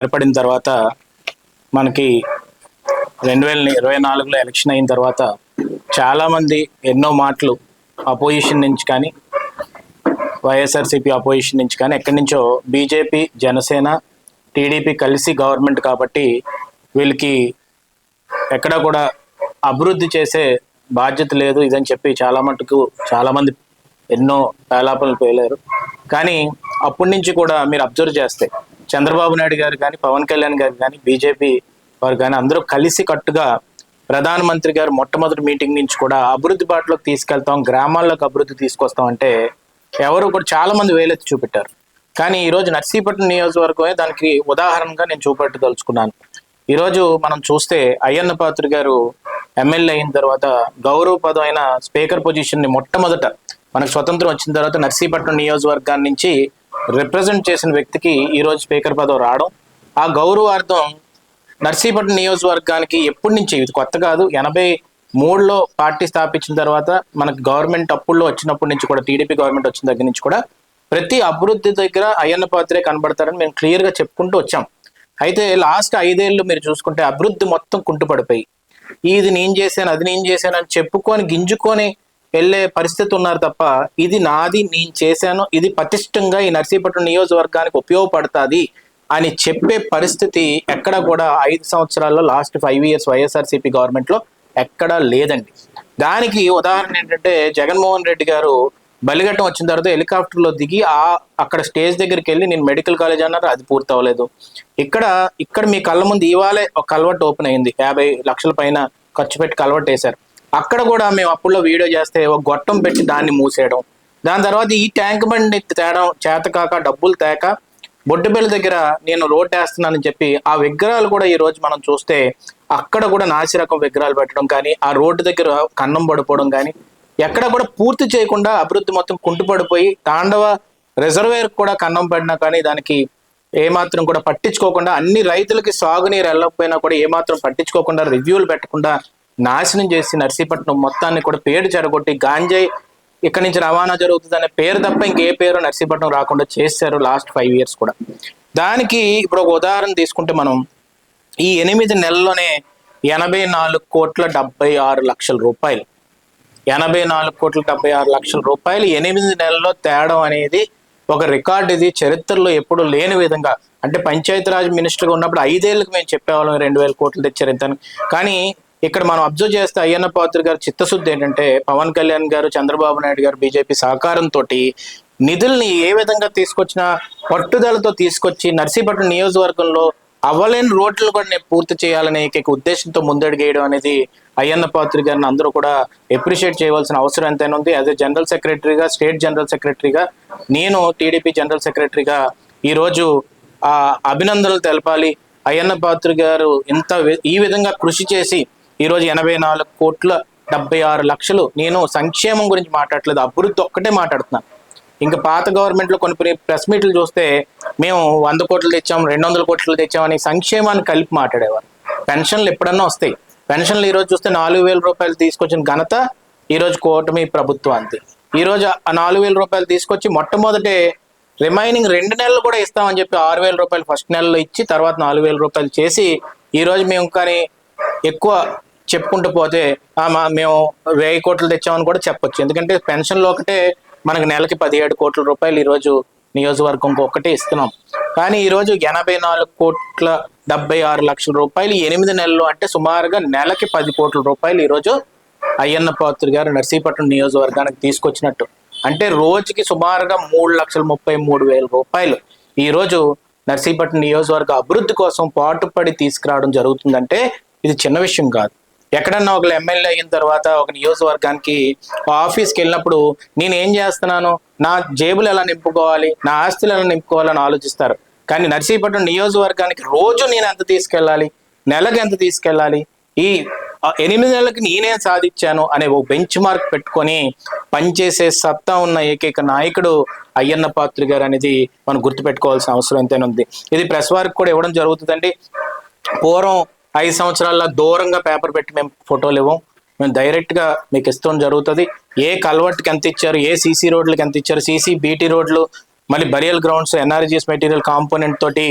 ఏర్పడిన తర్వాత మనకి రెండు వేల ఇరవై నాలుగులో ఎలక్షన్ అయిన తర్వాత చాలామంది ఎన్నో మాటలు అపోజిషన్ నుంచి కానీ వైఎస్ఆర్సీపీ అపోజిషన్ నుంచి కానీ ఎక్కడి నుంచో బీజేపీ జనసేన టీడీపీ కలిసి గవర్నమెంట్ కాబట్టి వీళ్ళకి ఎక్కడ కూడా అభివృద్ధి చేసే బాధ్యత లేదు ఇదని చెప్పి చాలా మటుకు చాలామంది ఎన్నో పేలాపనలు పేలారు. కానీ అప్పటి నుంచి కూడా మీరు అబ్జర్వ్ చేస్తే చంద్రబాబు నాయుడు గారు కానీ పవన్ కళ్యాణ్ గారు కానీ బీజేపీ వారు కానీ అందరూ కలిసి కట్టుగా ప్రధానమంత్రి గారు మొట్టమొదటి మీటింగ్ నుంచి కూడా అభివృద్ధి బాటలోకి తీసుకెళ్తాం గ్రామాల్లోకి అభివృద్ధి తీసుకొస్తాం అంటే ఎవరు కూడా చాలా మంది వేలెత్తి చూపెట్టారు. కానీ ఈ రోజు నర్సీపట్నం నియోజకవర్గమే దానికి ఉదాహరణగా నేను చూపెట్టదలుచుకున్నాను. ఈరోజు మనం చూస్తే అయ్యన్న పాత్రి గారు ఎమ్మెల్యే అయిన తర్వాత గౌరవ గౌరవపదమైన స్పీకర్ పొజిషన్ని మొట్టమొదట మనకు స్వతంత్రం వచ్చిన తర్వాత నర్సీపట్నం నియోజకవర్గాన్ని నుంచి రిప్రజెంట్ చేసిన వ్యక్తికి ఈరోజు స్పీకర్ పదవి రావడం ఆ గౌరవార్థం నర్సీపట్నం నియోజకవర్గానికి ఎప్పటి నుంచి ఇది కొత్త కాదు ఎనభై మూడులో పార్టీ స్థాపించిన తర్వాత మనకు గవర్నమెంట్ అప్పుల్లో వచ్చినప్పటి నుంచి కూడా టీడీపీ గవర్నమెంట్ వచ్చిన దగ్గర నుంచి కూడా ప్రతి అభివృద్ధి దగ్గర అయ్యన్న పాత్రే కనబడతారని మేము క్లియర్గా చెప్పుకుంటూ వచ్చాం. అయితే లాస్ట్ ఐదేళ్ళు మీరు చూసుకుంటే అభివృద్ధి మొత్తం కుంటుపడిపోయి ఇది నేను చేశాను అది నేను చేశాను అని చెప్పుకొని గింజుకొని వెళ్ళే పరిస్థితి ఉన్నారు తప్ప ఇది నాది నేను చేశాను ఇది పటిష్టంగా ఈ నర్సీపట్నం నియోజకవర్గానికి ఉపయోగపడుతుంది అని చెప్పే పరిస్థితి ఎక్కడ కూడా ఐదు సంవత్సరాల్లో లాస్ట్ ఫైవ్ ఇయర్స్ వైఎస్ఆర్సీపీ గవర్నమెంట్లో ఎక్కడా లేదండి. దానికి ఉదాహరణ ఏంటంటే జగన్మోహన్ రెడ్డి గారు బలిఘట్టం వచ్చిన తర్వాత హెలికాప్టర్లో దిగి ఆ అక్కడ స్టేజ్ దగ్గరికి వెళ్ళి నేను మెడికల్ కాలేజ్ అన్నారు అది పూర్తి అవ్వలేదు. ఇక్కడ ఇక్కడ మీ కళ్ళ ముందు ఇవాళే ఒక కల్వర్ట్ ఓపెన్ అయింది. యాభై లక్షల పైన ఖర్చు పెట్టి కల్వర్ట్ వేశారు. అక్కడ కూడా మేము అప్పుల్లో వీడియో చేస్తే ఒక గొట్టం పెట్టి దాన్ని మూసేయడం. దాని తర్వాత ఈ ట్యాంక్ బండి తేడం చేత కాక డబ్బులు తేక బొడ్డుబెల్ల దగ్గర నేను రోడ్ వేస్తున్నానని చెప్పి ఆ విగ్రహాలు కూడా ఈ రోజు మనం చూస్తే అక్కడ కూడా నాసి రకం విగ్రహాలు పెట్టడం కానీ ఆ రోడ్డు దగ్గర కన్నం పడిపోవడం కానీ ఎక్కడ కూడా పూర్తి చేయకుండా అభివృద్ధి మొత్తం కుంటుపడిపోయి తాండవ రిజర్వేర్ కూడా కన్నం పడినా కానీ దానికి ఏమాత్రం కూడా పట్టించుకోకుండా అన్ని రైతులకి సాగునీరు వెళ్ళకపోయినా కూడా ఏమాత్రం పట్టించుకోకుండా రివ్యూలు పెట్టకుండా నాశనం చేసి నర్సీపట్నం మొత్తాన్ని కూడా పేరు చెడగొట్టి గాంజాయి ఇక్కడి నుంచి రవాణా జరుగుతుంది అనే పేరు తప్ప ఇంకే పేరు నర్సీపట్నం రాకుండా చేశారు లాస్ట్ ఫైవ్ ఇయర్స్ కూడా. దానికి ఇప్పుడు ఒక ఉదాహరణ తీసుకుంటే మనం ఈ ఎనిమిది నెలల్లోనే ఎనభై నాలుగు కోట్ల డెబ్బై ఆరు లక్షల రూపాయలు. ఎనభై నాలుగు కోట్ల డెబ్బై ఆరు లక్షల రూపాయలు ఎనిమిది నెలల్లో తేడం అనేది ఒక రికార్డు ఇది. చరిత్రలో ఎప్పుడు లేని విధంగా అంటే పంచాయతీరాజ్ మినిస్టర్గా ఉన్నప్పుడు ఐదేళ్ళకి మేము చెప్పేవాళ్ళం రెండు వేల కోట్లు తెచ్చారు ఇంత కానీ ఇక్కడ మనం అబ్జర్వ్ చేస్తే అయ్యన్న పాత్ర గారు చిత్తశుద్ధి ఏంటంటే పవన్ కళ్యాణ్ గారు చంద్రబాబు నాయుడు గారు బీజేపీ సహకారంతో నిధుల్ని ఏ విధంగా తీసుకొచ్చినా పట్టుదలతో తీసుకొచ్చి నర్సీపట్నం నియోజకవర్గంలో అవ్వలేని రోడ్లు కూడా నేను పూర్తి చేయాలనే ఏకైక ఉద్దేశంతో ముందడుగేయడం అనేది అయ్యన్న పాత్రి గారిని అందరూ కూడా ఎప్రిషియేట్ చేయవలసిన అవసరం ఎంతైనా ఉంది. యాజ్ ఎ జనరల్ సెక్రటరీగా స్టేట్ జనరల్ సెక్రటరీగా నేను టీడీపీ జనరల్ సెక్రటరీగా ఈరోజు ఆ అభినందనలు తెలపాలి. అయ్యన్న పాత్రి గారు ఇంత వి- ఈ విధంగా కృషి చేసి ఈరోజు ఎనభై నాలుగు కోట్ల డెబ్బై ఆరు లక్షలు. నేను సంక్షేమం గురించి మాట్లాడలేదు అభివృద్ధి ఒక్కటే మాట్లాడుతున్నాను ఇంకా పాత గవర్నమెంట్లో కొన్ని ప్రెస్ మీట్లు చూస్తే మేము వంద కోట్లు తెచ్చాం రెండు వందల కోట్లు తెచ్చామని సంక్షేమాన్ని కలిపి మాట్లాడేవారు. పెన్షన్లు ఎప్పుడన్నా వస్తాయి. పెన్షన్లు ఈరోజు చూస్తే నాలుగు వేల రూపాయలు తీసుకొచ్చిన ఘనత ఈరోజు కూటమి ప్రభుత్వానికి ఈరోజు ఆ నాలుగు వేల రూపాయలు తీసుకొచ్చి మొట్టమొదటే రిమైనింగ్ రెండు నెలలు కూడా ఇస్తామని చెప్పి ఆరు వేల రూపాయలు ఫస్ట్ నెలలో ఇచ్చి తర్వాత నాలుగు వేల రూపాయలు చేసి ఈరోజు మేము కానీ ఎక్కువ చెప్పుకుంటూ పోతే మా- మేము వెయ్యి కోట్లు తెచ్చామని కూడా చెప్పొచ్చు. ఎందుకంటే పెన్షన్లో ఒకటే మనకు నెలకి పదిహేడు కోట్ల రూపాయలు ఈరోజు నియోజకవర్గంకి ఒక్కటే ఇస్తున్నాం. కానీ ఈరోజు ఎనభై నాలుగు కోట్ల డెబ్బై ఆరు లక్షల రూపాయలు ఎనిమిది నెలలు అంటే సుమారుగా నెలకి పది కోట్ల రూపాయలు ఈరోజు అయ్యన్న పాత్రి గారు నర్సీపట్నం నియోజకవర్గానికి తీసుకొచ్చినట్టు. అంటే రోజుకి సుమారుగా మూడు లక్షల ముప్పై మూడు వేల రూపాయలు ఈరోజు నర్సీపట్నం నియోజకవర్గ అభివృద్ధి కోసం పాటుపడి తీసుకురావడం జరుగుతుందంటే ఇది చిన్న విషయం కాదు. ఎక్కడన్నా ఒక ఎమ్మెల్యే అయిన తర్వాత ఒక నియోజకవర్గానికి ఆఫీస్కి వెళ్ళినప్పుడు నేను ఏం చేస్తున్నాను? నా జేబులు ఎలా నింపుకోవాలి? నా ఆస్తులు ఎలా నింపుకోవాలని ఆలోచిస్తారు. కానీ నర్సీపట్నం నియోజకవర్గానికి రోజు నేను ఎంత తీసుకెళ్ళాలి? నెలకు ఎంత తీసుకెళ్ళాలి? ఈ ఎనిమిది నెలలకి నేనే సాధించాను అనే ఓ బెంచ్ మార్క్ పెట్టుకొని పనిచేసే సత్తా ఉన్న ఏకైక నాయకుడు అయ్యన్న పాత్రి గారు అనేది మనం గుర్తుపెట్టుకోవాల్సిన అవసరం ఎంతైనా ఉంది. ఇది ప్రెస్ వారికి కూడా ఇవ్వడం జరుగుతుందండి. పూర్వం ఐదు సంవత్సరాల దూరంగా పేపర్ పెట్టి మేము ఫోటోలు ఇవ్వం. మేము డైరెక్ట్గా మీకు ఇస్తాం జరుగుతుంది. ఏ కల్వర్ట్కి ఎంత ఇచ్చారు ఏ సీసీ రోడ్లకి ఎంత ఇచ్చారు సీసీ బీటీ రోడ్లు మళ్ళీ burial grounds NRGS material component తోటి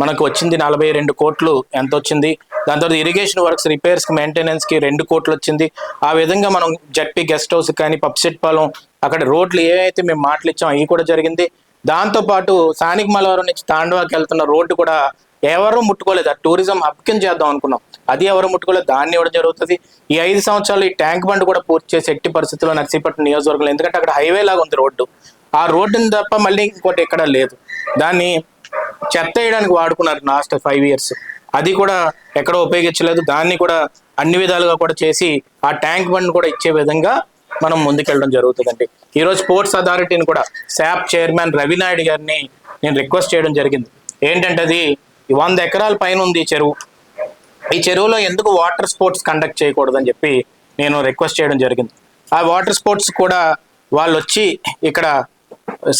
మనకు వచ్చింది నలభై రెండు కోట్లు ఎంత వచ్చింది. దాని తర్వాత ఇరిగేషన్ వర్క్స్ రిపేర్స్ మెయింటెనెన్స్కి రెండు కోట్లు వచ్చింది. ఆ విధంగా మనం జడ్పీ గెస్ట్ హౌస్ కానీ పప్సెట్ పాలెం అక్కడ రోడ్లు ఏవైతే మేము మాటలు ఇచ్చాం అవి కూడా జరిగింది. దాంతో పాటు స్థానిక మలవరం నుంచి తాండవాకి వెళ్తున్న రోడ్డు కూడా ఎవరు ముట్టుకోలేదు. ఆ టూరిజం హబ్ కింద చేద్దాం అనుకున్నాం. అది ఎవరు ముట్టుకోలేదు. దాన్ని ఇవ్వడం జరుగుతుంది. ఈ ఐదు సంవత్సరాలు ఈ ట్యాంక్ బండ్ కూడా పూర్తి చేసి ఎట్టి పరిస్థితుల్లో నర్సీపట్నం నియోజకవర్గంలో ఎందుకంటే అక్కడ హైవే లాగా ఉంది రోడ్డు. ఆ రోడ్డుని తప్ప మళ్ళీ ఇంకోటి ఎక్కడ లేదు. దాన్ని చెత్త వేయడానికి వాడుకున్నారు లాస్ట్ ఫైవ్ ఇయర్స్. అది కూడా ఎక్కడ ఉపయోగించలేదు. దాన్ని కూడా అన్ని విధాలుగా కూడా చేసి ఆ ట్యాంక్ బండ్ కూడా ఇచ్చే విధంగా మనం ముందుకెళ్ళడం జరుగుతుందండి. ఈరోజు స్పోర్ట్స్ అథారిటీని కూడా శాప్ చైర్మన్ రవినాయుడు గారిని నేను రిక్వెస్ట్ చేయడం జరిగింది. ఏంటంటే అది వంద ఎకరాల పైన ఉంది ఈ చెరువు. ఈ చెరువులో ఎందుకు వాటర్ స్పోర్ట్స్ కండక్ట్ చేయకూడదని చెప్పి నేను రిక్వెస్ట్ చేయడం జరిగింది. ఆ వాటర్ స్పోర్ట్స్ కూడా వాళ్ళు వచ్చి ఇక్కడ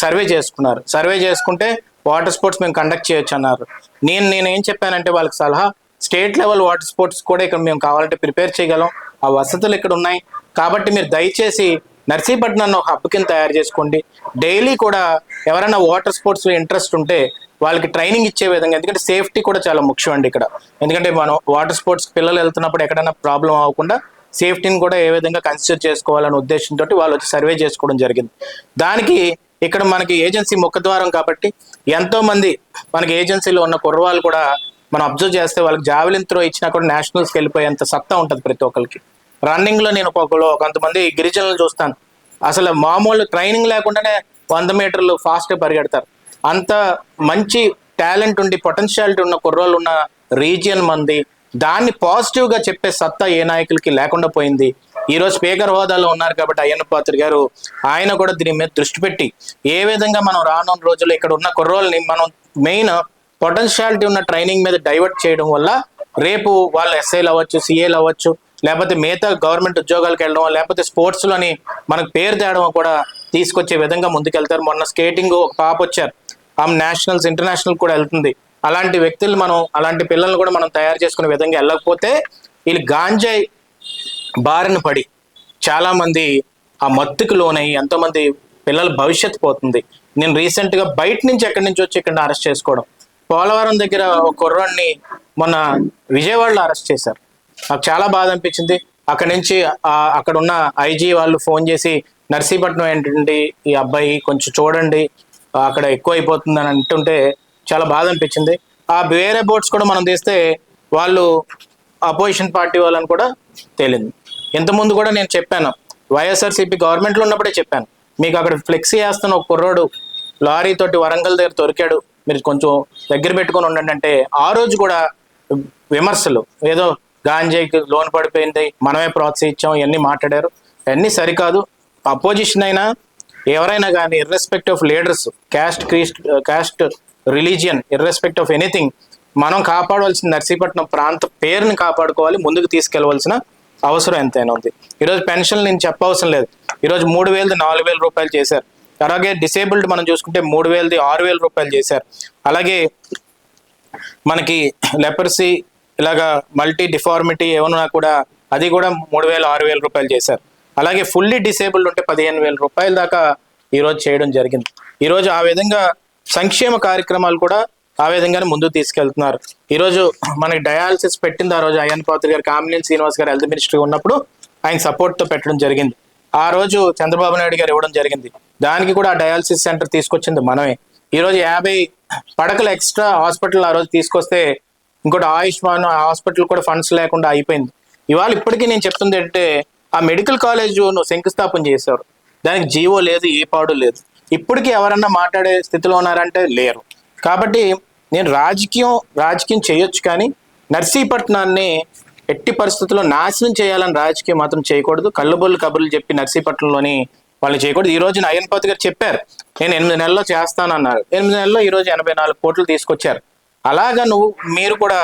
సర్వే చేసుకున్నారు. సర్వే చేసుకుంటే వాటర్ స్పోర్ట్స్ మేము కండక్ట్ చేయొచ్చు అన్నారు. నేను నేను ఏం చెప్పానంటే వాళ్ళకి సలహా స్టేట్ లెవెల్ వాటర్ స్పోర్ట్స్ కూడా ఇక్కడ మేము కావాలంటే ప్రిపేర్ చేయగలం. ఆ వసతులు ఇక్కడ ఉన్నాయి. కాబట్టి మీరు దయచేసి నర్సీపట్నాన్ని ఒక హబ్ కింద తయారు చేసుకోండి. డైలీ కూడా ఎవరైనా వాటర్ స్పోర్ట్స్ ఇంట్రెస్ట్ ఉంటే వాళ్ళకి ట్రైనింగ్ ఇచ్చే విధంగా. ఎందుకంటే సేఫ్టీ కూడా చాలా ముఖ్యం అండి ఇక్కడ. ఎందుకంటే మనం వాటర్ స్పోర్ట్స్ పిల్లలు వెళ్తున్నప్పుడు ఎక్కడైనా ప్రాబ్లం అవ్వకుండా సేఫ్టీని కూడా ఏ విధంగా కన్సిడర్ చేసుకోవాలనే ఉద్దేశంతో వాళ్ళు వచ్చి సర్వే చేసుకోవడం జరిగింది. దానికి ఇక్కడ మనకి ఏజెన్సీ ముఖద్వారం కాబట్టి ఎంతో మంది మనకి ఏజెన్సీలో ఉన్న కుర్రవాళ్ళు కూడా మనం అబ్జర్వ్ చేస్తే వాళ్ళకి జావెలిన్ త్రో ఇచ్చినా కూడా నేషనల్స్కి వెళ్ళిపోయేంత సత్తా ఉంటుంది ప్రతి ఒక్కరికి రన్నింగ్లో నేను ఒక్కొక్కరు కొంతమంది గిరిజనులు చూస్తాను. అసలు మామూలు ట్రైనింగ్ లేకుండానే వంద మీటర్లు ఫాస్ట్ పరిగెడతారు. అంత మంచి టాలెంట్ ఉండి పొటెన్షియాలిటీ ఉన్న కుర్రోళ్ళు ఉన్న రీజియన్ మంది దాన్ని పాజిటివ్గా చెప్పే సత్తా ఏ నాయకులకి లేకుండా పోయింది. ఈరోజు స్పీకర్ హోదాలో ఉన్నారు కాబట్టి అయ్యన్న పాత్రి గారు ఆయన కూడా దీని మీద దృష్టి పెట్టి ఏ విధంగా మనం రానున్న రోజుల్లో ఇక్కడ ఉన్న కుర్రోళ్ళని మనం మెయిన్ పొటెన్షియాలిటీ ఉన్న ట్రైనింగ్ మీద డైవర్ట్ చేయడం వల్ల రేపు వాళ్ళు ఎస్ఐలు అవ్వచ్చు సిఏలు అవ్వచ్చు లేకపోతే మిగతా గవర్నమెంట్ ఉద్యోగాలకు వెళ్ళడం లేకపోతే స్పోర్ట్స్లోని మనకు పేరు తేవడం కూడా తీసుకొచ్చే విధంగా ముందుకెళ్తారు. మొన్న స్కేటింగ్ ఒక పాప వచ్చారు. ఆమె నేషనల్స్ ఇంటర్నేషనల్ కూడా వెళ్తుంది. అలాంటి వ్యక్తులు మనం అలాంటి పిల్లల్ని కూడా మనం తయారు చేసుకునే విధంగా వెళ్ళకపోతే వీళ్ళు గాంజాయి బారిన పడి చాలామంది ఆ మత్తుకు లోనై ఎంతోమంది పిల్లల భవిష్యత్తు పోతుంది. నేను రీసెంట్గా బయట నుంచి ఎక్కడి నుంచి వచ్చి ఇక్కడ అరెస్ట్ చేసుకోవడం. పోలవరం దగ్గర ఒక కుర్రాన్ని మొన్న విజయవాడలో అరెస్ట్ చేశారు. నాకు చాలా బాధ అనిపించింది. అక్కడ నుంచి అక్కడ ఉన్న ఐజీ వాళ్ళు ఫోన్ చేసి నర్సీపట్నం ఏంటండి ఈ అబ్బాయి కొంచెం చూడండి అక్కడ ఎక్కువ అయిపోతుంది అని అంటుంటే చాలా బాధ అనిపించింది. ఆ వేరే బోట్స్ కూడా మనం తీస్తే వాళ్ళు అపోజిషన్ పార్టీ వాళ్ళని కూడా తేలింది. ఇంతకుముందు కూడా నేను చెప్పాను. వైఎస్ఆర్సీపీ గవర్నమెంట్లో ఉన్నప్పుడే చెప్పాను. మీకు అక్కడ ఫ్లెక్సీ వేస్తున్న ఒక కుర్రోడు లారీ తోటి వరంగల్ దగ్గర దొరికాడు. మీరు కొంచెం దగ్గర పెట్టుకొని ఉండండి అంటే ఆ రోజు కూడా విమర్శలు. ఏదో గాంజాయికి లోన్ పడిపోయింది. మనమే ప్రోత్సహించాం ఇవన్నీ మాట్లాడారు. అన్నీ సరికాదు. అపోజిషన్ అయినా ఎవరైనా కానీ irrespective of leaders caste creed caste religion irrespective of anything మనం కాపాడవలసిన నర్సీపట్నం ప్రాంత పేరుని కాపాడుకోవాలి ముందుకు తీసుకెళ్ళవలసిన అవసరం ఎంతైనా ఉంది. ఈరోజు పెన్షన్ నేను చెప్పవసరం లేదు. ఈరోజు మూడు వేలది నాలుగు వేల రూపాయలు చేశారు. అలాగే డిసేబుల్డ్ మనం చూసుకుంటే మూడు వేలది ఆరు వేల రూపాయలు చేశారు. అలాగే మనకి లెపర్సీ ఇలాగా మల్టీ డిఫార్మిటీ ఏమన్నా కూడా అది కూడా మూడు వేల ఆరు వేల రూపాయలు చేశారు. అలాగే ఫుల్లీ డిసేబుల్డ్ ఉంటే పదిహేను వేల రూపాయల దాకా ఈరోజు చేయడం జరిగింది. ఈరోజు ఆ విధంగా సంక్షేమ కార్యక్రమాలు కూడా ఆ విధంగానే ముందుకు తీసుకెళ్తున్నారు. ఈరోజు మనకి డయాలసిస్ పెట్టింది ఆ రోజు అయ్యన్ పాత్రి గారు కామినేని శ్రీనివాస్ గారు హెల్త్ మినిస్టర్ ఉన్నప్పుడు ఆయన సపోర్ట్తో తో పెట్టడం జరిగింది. ఆ రోజు చంద్రబాబు నాయుడు గారు ఇవ్వడం జరిగింది. దానికి కూడా ఆ డయాలసిస్ సెంటర్ తీసుకొచ్చింది మనమే. ఈరోజు యాభై పడకలు ఎక్స్ట్రా హాస్పిటల్ ఆ రోజు తీసుకొస్తే ఇంకోటి ఆయుష్మాన్ హాస్పిటల్ కూడా ఫండ్స్ లేకుండా అయిపోయింది. ఇవాళ ఇప్పటికీ నేను చెప్తుంది ఏంటంటే ఆ మెడికల్ కాలేజ్ నువ్వు శంకుస్థాపన చేశారు. దానికి జీవో లేదు ఏ పాడు లేదు. ఇప్పటికీ ఎవరన్నా మాట్లాడే స్థితిలో ఉన్నారంటే లేరు. కాబట్టి నేను రాజకీయం రాజకీయం చేయొచ్చు కానీ నర్సీపట్నాన్ని ఎట్టి పరిస్థితుల్లో నాశనం చేయాలని రాజకీయం మాత్రం చేయకూడదు. కళ్ళబొల్లు కబుర్లు చెప్పి నర్సీపట్నంలోని వాళ్ళు చేయకూడదు. ఈ రోజు అయ్యన్పతి గారు చెప్పారు నేను ఎనిమిది నెలల్లో చేస్తానన్నారు. ఎనిమిది నెలల్లో ఈ రోజు ఎనభై నాలుగు కోట్లు తీసుకొచ్చారు. అలాగా నువ్వు మీరు కూడా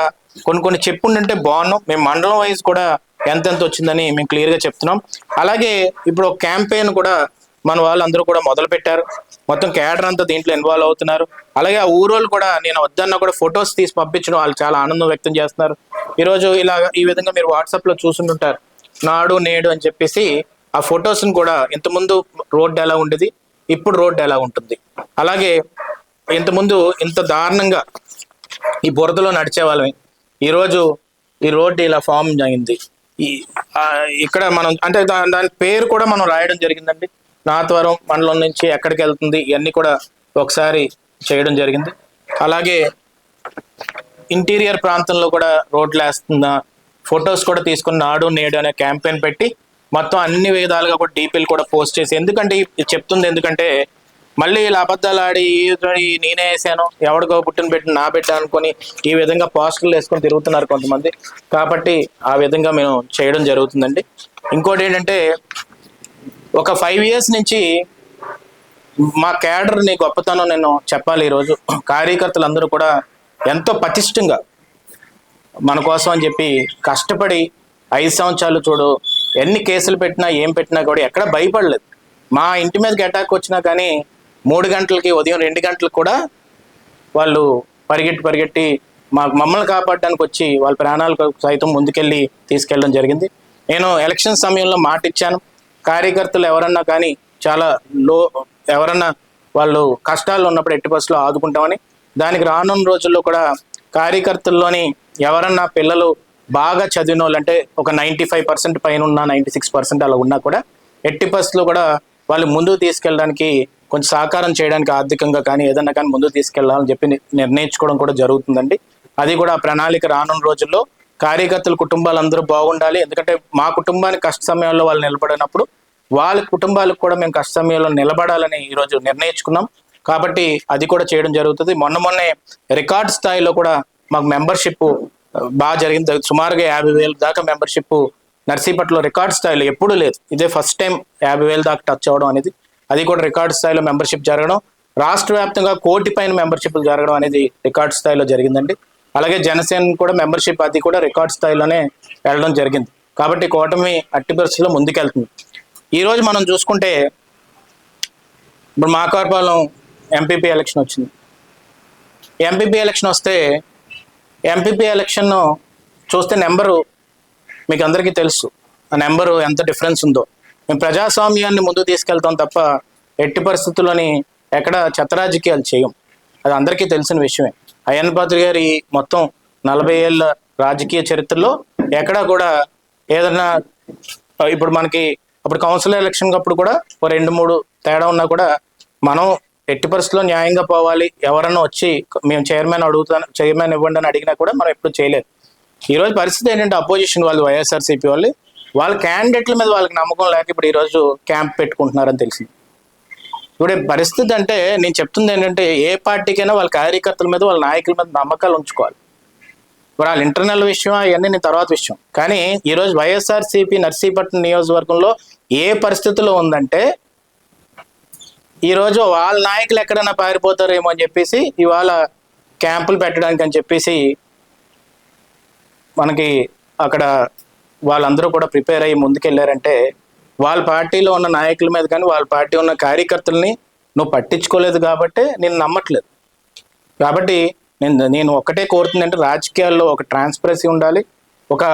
కొన్ని కొన్ని చెప్పుండంటే బాగున్నాం. మేము మండలం వైజ్ కూడా ఎంతెంత వచ్చిందని మేము క్లియర్గా చెప్తున్నాం. అలాగే ఇప్పుడు క్యాంపెయిన్ కూడా మన వాళ్ళందరూ కూడా మొదలు పెట్టారు. మొత్తం క్యాడర్ అంతా దీంట్లో ఇన్వాల్వ్ అవుతున్నారు. అలాగే ఆ ఊరోళ్ళు కూడా నేను వద్దన్న కూడా ఫొటోస్ తీసి పంపించడం వాళ్ళు చాలా ఆనందం వ్యక్తం చేస్తున్నారు. ఈరోజు ఇలా ఈ విధంగా మీరు వాట్సాప్లో చూసుంటుంటారు. నాడు నేడు అని చెప్పేసి ఆ ఫొటోస్ని కూడా ఇంతకుముందు రోడ్డు ఎలా ఉండేది ఇప్పుడు రోడ్డు ఎలా ఉంటుంది. అలాగే ఇంతకుముందు ఇంత దారుణంగా ఈ బురదలో నడిచే వాళ్ళమే ఈరోజు ఈ రోడ్డు ఇలా ఫామ్ అయింది. ఇక్కడ మనం అంటే దాని పేరు కూడా మనం రాయడం జరిగిందండి. నాతవరం మండలం నుంచి ఎక్కడికి వెళ్తుంది ఇవన్నీ కూడా ఒకసారి చేయడం జరిగింది. అలాగే ఇంటీరియర్ ప్రాంతంలో కూడా రోడ్లు వేస్తుందా ఫొటోస్ కూడా తీసుకుని నాడు నేడు అనే క్యాంపెయిన్ పెట్టి మొత్తం అన్ని విధాలుగా కూడా డీపీలు కూడా పోస్ట్ చేసి ఎందుకంటే ఇది చెప్తుంది ఎందుకంటే మళ్ళీ ఇలా అబద్ధాలు ఆడి ఈ నేనే వేసాను ఎవడికో పుట్టిన పెట్టిన నా బిడ్డ అనుకొని ఈ విధంగా పోస్టర్లు వేసుకొని తిరుగుతున్నారు కొంతమంది. కాబట్టి ఆ విధంగా మేము చేయడం జరుగుతుందండి. ఇంకోటి ఏంటంటే ఒక ఫైవ్ ఇయర్స్ నుంచి మా క్యాడర్ని గొప్పతనం నేను చెప్పాలి ఈరోజు. కార్యకర్తలందరూ కూడా ఎంతో పటిష్టంగా మన కోసం అని చెప్పి కష్టపడి ఐదు సంవత్సరాలు చూడు ఎన్ని కేసులు పెట్టినా ఏం పెట్టినా కూడా ఎక్కడ భయపడలేదు. మా ఇంటి మీదకి అటాక్ వచ్చినా కానీ మూడు గంటలకి ఉదయం రెండు గంటలకు కూడా వాళ్ళు పరిగెట్టి పరిగెట్టి మా మమ్మల్ని కాపాడడానికి వచ్చి వాళ్ళ ప్రాణాలకు సైతం ముందుకెళ్ళి తీసుకెళ్ళడం జరిగింది. నేను ఎలక్షన్ సమయంలో మాట ఇచ్చాను. కార్యకర్తలు ఎవరన్నా కానీ చాలా లో ఎవరన్నా వాళ్ళు కష్టాలు ఉన్నప్పుడు ఎట్టి బస్సులో ఆదుకుంటామని దానికి రానున్న రోజుల్లో కూడా కార్యకర్తల్లోని ఎవరన్నా పిల్లలు బాగా చదివిన వాళ్ళు అంటే ఒక నైంటీ ఫైవ్ పర్సెంట్ పైన ఉన్న నైంటీ సిక్స్ పర్సెంట్ అలా ఉన్నా కూడా ఎట్టి బస్సులో కూడా వాళ్ళు ముందుకు తీసుకెళ్ళడానికి కొంచెం సహకారం చేయడానికి ఆర్థికంగా కానీ ఏదన్నా కానీ ముందు తీసుకెళ్ళాలని చెప్పి నిర్ణయించుకోవడం కూడా జరుగుతుందండి. అది కూడా ఆ ప్రణాళిక రానున్న రోజుల్లో కార్యకర్తల కుటుంబాలందరూ బాగుండాలి. ఎందుకంటే మా కుటుంబానికి కష్ట సమయంలో వాళ్ళు నిలబడినప్పుడు వాళ్ళ కుటుంబాలకు కూడా మేము కష్ట సమయంలో నిలబడాలని ఈరోజు నిర్ణయించుకున్నాం. కాబట్టి అది కూడా చేయడం జరుగుతుంది. మొన్న మొన్నే రికార్డ్ స్థాయిలో కూడా మాకు మెంబర్షిప్ బాగా జరిగింది. సుమారుగా యాభై వేలు దాకా మెంబర్షిప్ నర్సీపట్లో రికార్డ్ స్థాయిలో ఎప్పుడూ లేదు. ఇదే ఫస్ట్ టైం యాభై వేలు దాకా టచ్ అవ్వడం అనేది. అది కూడా రికార్డ్ స్థాయిలో మెంబర్షిప్ జరగడం రాష్ట్ర వ్యాప్తంగా కోటి పైన మెంబర్షిప్లు జరగడం అనేది రికార్డ్ స్థాయిలో జరిగిందండి. అలాగే జనసేన కూడా మెంబర్షిప్ అది కూడా రికార్డ్ స్థాయిలోనే వెళ్ళడం జరిగింది. కాబట్టి కూటమి అట్టి పరిస్థితిలో ముందుకెళ్తుంది. ఈరోజు మనం చూసుకుంటే ఇప్పుడు మాకార్పాలెం ఎంపీపీ ఎలక్షన్ వచ్చింది. ఎంపీపీ ఎలక్షన్ వస్తే ఎంపీపీ ఎలక్షన్ చూస్తే నెంబరు మీకు అందరికీ తెలుసు. ఆ నెంబరు ఎంత డిఫరెన్స్ ఉందో. మేము ప్రజాస్వామ్యాన్ని ముందుకు తీసుకెళ్తాం తప్ప ఎట్టి పరిస్థితుల్లోని ఎక్కడ చెత్తరాజకీయాలు చేయం. అది అందరికీ తెలిసిన విషయమే. అయ్యన్ పాత్రి గారి మొత్తం నలభై ఏళ్ళ రాజకీయ చరిత్రలో ఎక్కడా కూడా ఏదన్నా ఇప్పుడు మనకి అప్పుడు కౌన్సిల్ ఎలక్షన్ అప్పుడు కూడా ఓ రెండు మూడు తేడా ఉన్నా కూడా మనం ఎట్టి పరిస్థితుల్లో న్యాయంగా పోవాలి. ఎవరన్నా వచ్చి మేము చైర్మన్ అడుగుతాను చైర్మన్ ఇవ్వండి అని అడిగినా కూడా మనం ఎప్పుడు చేయలేదు. ఈరోజు పరిస్థితి ఏంటంటే అపోజిషన్ వాళ్ళు వైఎస్ఆర్సీపీ వాళ్ళు వాళ్ళ క్యాండిడేట్ల మీద వాళ్ళకి నమ్మకం లేక ఇప్పుడు ఈరోజు క్యాంప్ పెట్టుకుంటున్నారని తెలిసింది. ఇప్పుడు పరిస్థితి అంటే నేను చెప్తుంది ఏంటంటే ఏ పార్టీకైనా వాళ్ళ కార్యకర్తల మీద వాళ్ళ నాయకుల మీద నమ్మకాలు ఉంచుకోవాలి. ఇప్పుడు వాళ్ళ ఇంటర్నల్ విషయం అవన్నీ నేను తర్వాత విషయం. కానీ ఈరోజు వైఎస్ఆర్సీపీ నర్సీపట్నం నియోజకవర్గంలో ఏ పరిస్థితిలో ఉందంటే ఈరోజు వాళ్ళ నాయకులు ఎక్కడైనా పారిపోతారేమో అని చెప్పేసి ఇవాళ క్యాంపులు పెట్టడానికి అని చెప్పేసి మనకి అక్కడ వాళ్ళందరూ కూడా ప్రిపేర్ అయ్యి ముందుకెళ్ళారంటే వాళ్ళ పార్టీలో ఉన్న నాయకుల మీద కానీ వాళ్ళ పార్టీ ఉన్న కార్యకర్తల్ని నువ్వు పట్టించుకోలేదు కాబట్టి నేను నమ్మట్లేదు. కాబట్టి నేను నేను ఒక్కటే కోరుతుందంటే రాజకీయాల్లో ఒక ట్రాన్స్పరసీ ఉండాలి ఒక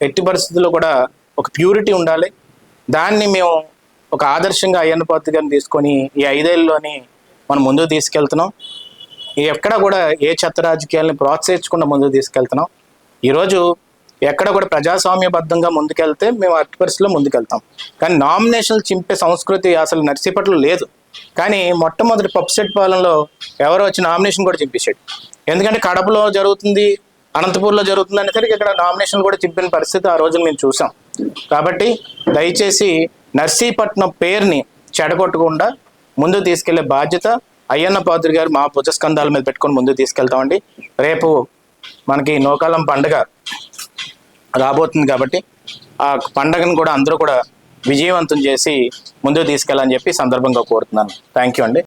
ఎట్టి పరిస్థితుల్లో కూడా ఒక ప్యూరిటీ ఉండాలి. దాన్ని మేము ఒక ఆదర్శంగా అయ్యన్న పాత్ర తీసుకొని ఈ ఐదేళ్ళలోని మనం ముందుకు తీసుకెళ్తున్నాం. ఎక్కడ కూడా ఏ చెత్త రాజకీయాలని ప్రోత్సహించకుండా ముందుకు తీసుకెళ్తున్నాం. ఈరోజు ఎక్కడ కూడా ప్రజాస్వామ్యబద్ధంగా ముందుకెళ్తే మేము అట్టి పరిస్థితిలో ముందుకెళ్తాం. కానీ నామినేషన్లు చింపే సంస్కృతి అసలు నర్సీపట్లో లేదు. కానీ మొట్టమొదటి పప్సెట్ పాలనలో ఎవరు వచ్చి నామినేషన్ కూడా చింపేశాడు. ఎందుకంటే కడపలో జరుగుతుంది అనంతపూర్లో జరుగుతుంది అనేసరికి ఇక్కడ నామినేషన్ కూడా చింపిన పరిస్థితి ఆ రోజున మేము చూసాం. కాబట్టి దయచేసి నర్సీపట్నం పేరుని చెడగొట్టకుండా ముందు తీసుకెళ్ళే బాధ్యత అయ్యన్న పాత్రి గారు మా భుజస్కంధాల మీద పెట్టుకొని ముందు తీసుకెళ్తామండి. రేపు మనకి నోకాలం పండుగ. రాబోతుంది కాబట్టి ఆ పండగను కూడా అందరూ కూడా విజయవంతం చేసి ముందుకు తీసుకెళ్ళాలని చెప్పి సందర్భంగా కోరుతున్నాను. థ్యాంక్ యూ అండి.